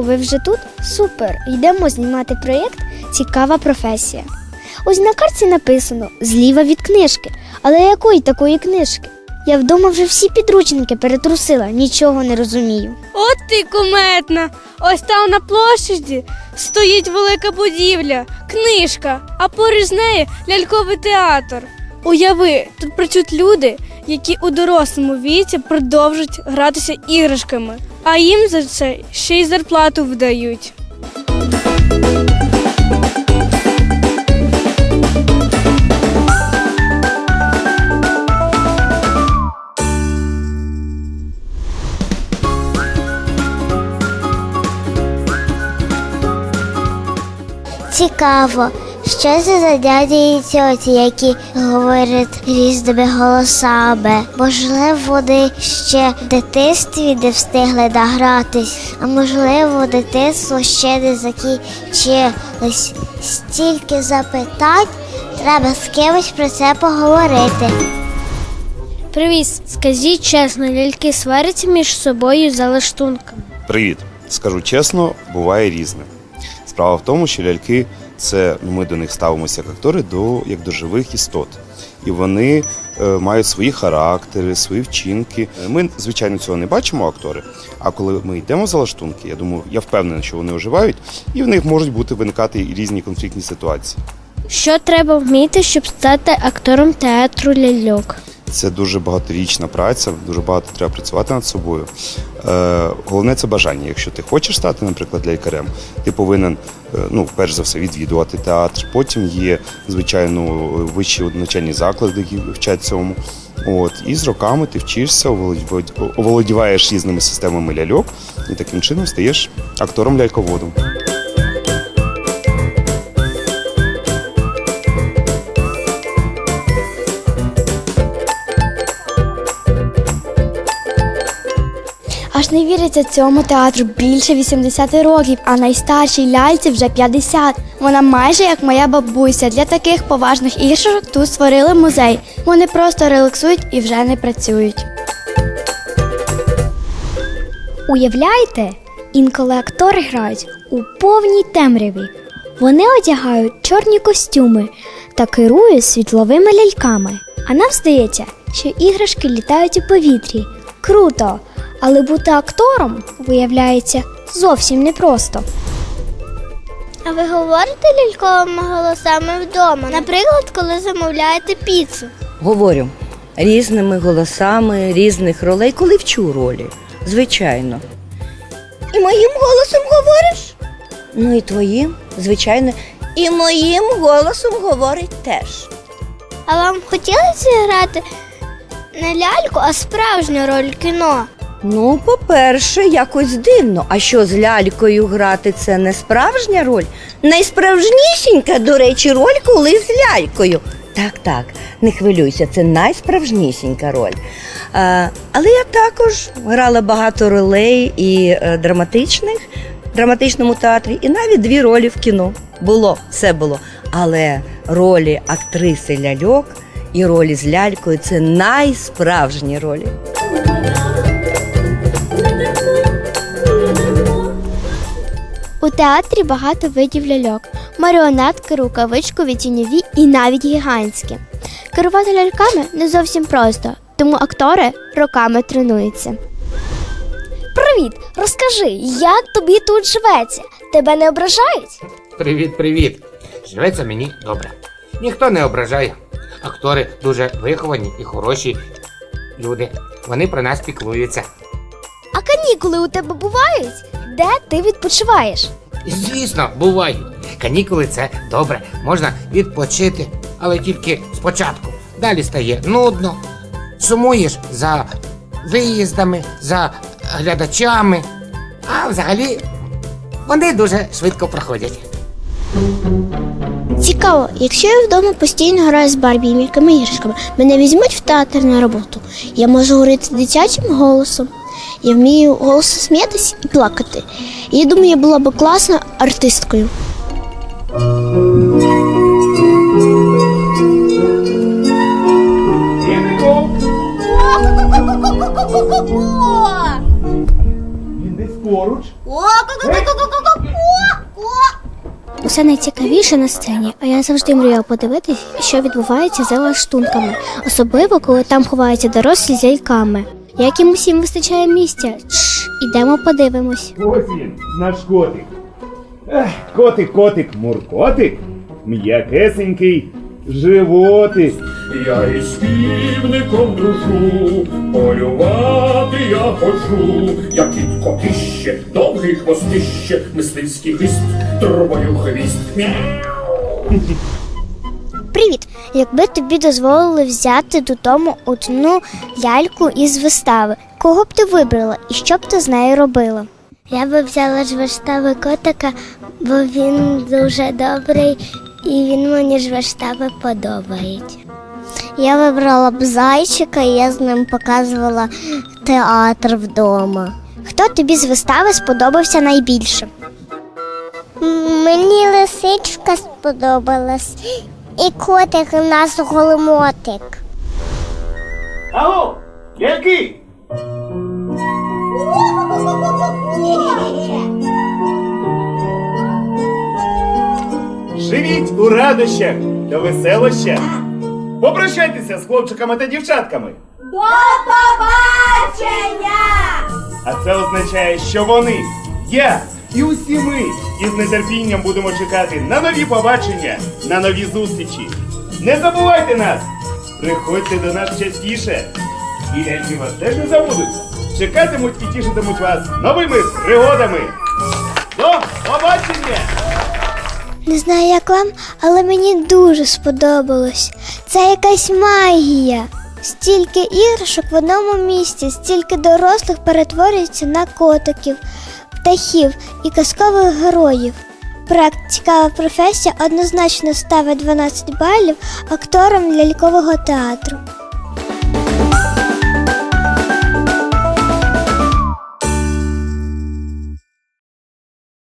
Ви вже тут? Супер! Йдемо знімати проєкт Цікава професія. Ось на карті написано зліва від книжки. Але якої такої книжки? Я вдома вже всі підручники перетрусила, нічого не розумію. От ти куметна. Ось там на площаді стоїть велика будівля, книжка, а поруч з нею ляльковий театр. Уяви, тут працюють люди, які у дорослому віці продовжують гратися іграшками, а їм за це ще й зарплату видають. Цікаво, що це за дяді і тьоті, які говорять різними голосами. Можливо, вони ще в дитинстві не встигли награтись, а можливо, дитинство ще не закінчилось. Стільки запитань, треба з кимось про це поговорити. Привіт, скажіть чесно, ляльки сваряться між собою за лаштунками. Привіт! Скажу чесно, буває різне. Справа в тому, що ляльки це ну, ми до них ставимося як актори до як до живих істот. І вони е, мають свої характери, свої вчинки. Ми, звичайно, цього не бачимо актори. А коли ми йдемо за лаштунки, я думаю, я впевнений, що вони оживають, і в них можуть бути виникати різні конфліктні ситуації. Що треба вміти, щоб стати актором театру ляльок? Це дуже багаторічна праця, дуже багато треба працювати над собою. Е, головне це бажання. Якщо ти хочеш стати, наприклад, лікарем, ти повинен, е, ну, перш за все, відвідувати театр. Потім є, звичайно, вищі навчальні заклади, які вчать цьому. От, і з роками ти вчишся, оволодіваєш різними системами ляльок і таким чином стаєш актором ляльководом. Аж не віриться цьому театру більше 80 років, а найстаршій ляльці вже 50. Вона майже як моя бабуся. Для таких поважних іграшок тут створили музей. Вони просто релаксують і вже не працюють. Уявляєте, інколи актори грають у повній темряві. Вони одягають чорні костюми та керують світловими ляльками. А нам здається, що іграшки літають у повітрі. Круто! Але бути актором, виявляється, зовсім непросто. А ви говорите ляльковими голосами вдома? Наприклад, коли замовляєте піцу. Говорю різними голосами, різних ролей, коли вчу ролі. Звичайно. І моїм голосом говориш? Ну і твоїм, звичайно. І моїм голосом говорить теж. А вам хотілося грати не ляльку, а справжню роль кіно? Ну, по-перше, якось дивно. А що з лялькою грати це не справжня роль? Найсправжнісінька, до речі, роль, коли з лялькою. Так, так, не хвилюйся, це найсправжнісінька роль. А, але я також грала багато ролей і е, драматичних в драматичному театрі, і навіть дві ролі в кіно. Було, все було. Але ролі актриси ляльок і ролі з лялькою це найсправжні ролі. У театрі багато видів ляльок: маріонетки, рукавичкові, тіньові і навіть гігантські. Керувати ляльками не зовсім просто, тому актори роками тренуються. Привіт! Розкажи, як тобі тут живеться? Тебе не ображають? Привіт, привіт. Живеться мені добре. Ніхто не ображає. Актори дуже виховані і хороші люди. Вони про нас піклуються. А канікули у тебе бувають? Де ти відпочиваєш? Звісно, бувають. Канікули це добре. Можна відпочити, але тільки спочатку. Далі стає нудно. Сумуєш за виїздами, за глядачами. А взагалі вони дуже швидко проходять. Цікаво, якщо я вдома постійно граю з Барбі і мілкими іграшками, мене візьмуть в театр на роботу. Я можу говорити дитячим голосом. Я вмію голосом сміятись і плакати. І я думаю, я була б класною артисткою. Усе найцікавіше на сцені, а я завжди мріяв подивитись, що відбувається за лаштунками, особливо коли там ховаються дорослі з ляльками. Як їм усім вистачає місця? Чш, ідемо подивимось. Ось він, наш котик. Ех, котик, котик, муркотик, м'якесенький животик. Я із півником дружу, полювати я хочу, як кіт котище, довгий хвостище, мисливський хвіст, тробою хвіст. Мяу. Привіт! Якби тобі дозволили взяти додому одну ляльку із вистави, кого б ти вибрала і що б ти з нею робила? Я би взяла з вистави котика, бо він дуже добрий і він мені з вистави подобається. Я вибрала б зайчика, і я з ним показувала театр вдома. Хто тобі з вистави сподобався найбільше? Мені лисичка сподобалась. І котик у нас голомотик. Алло, ляльки! Живіть у радощах та веселощах. Попрощайтеся з хлопчиками та дівчатками. До побачення! А це означає, що вони, я і усі ми із нетерпінням будемо чекати на нові побачення, на нові зустрічі. Не забувайте нас! Приходьте до нас частіше. І ляльки вас теж не забудуть. Чекатимуть і тішитимуть вас новими пригодами. До побачення! Не знаю, як вам, але мені дуже сподобалось. Це якась магія. Стільки іграшок в одному місці, стільки дорослих перетворюється на котиків, птахів і казкових героїв. Проект цікава професія однозначно ставить 12 балів акторам лялькового театру.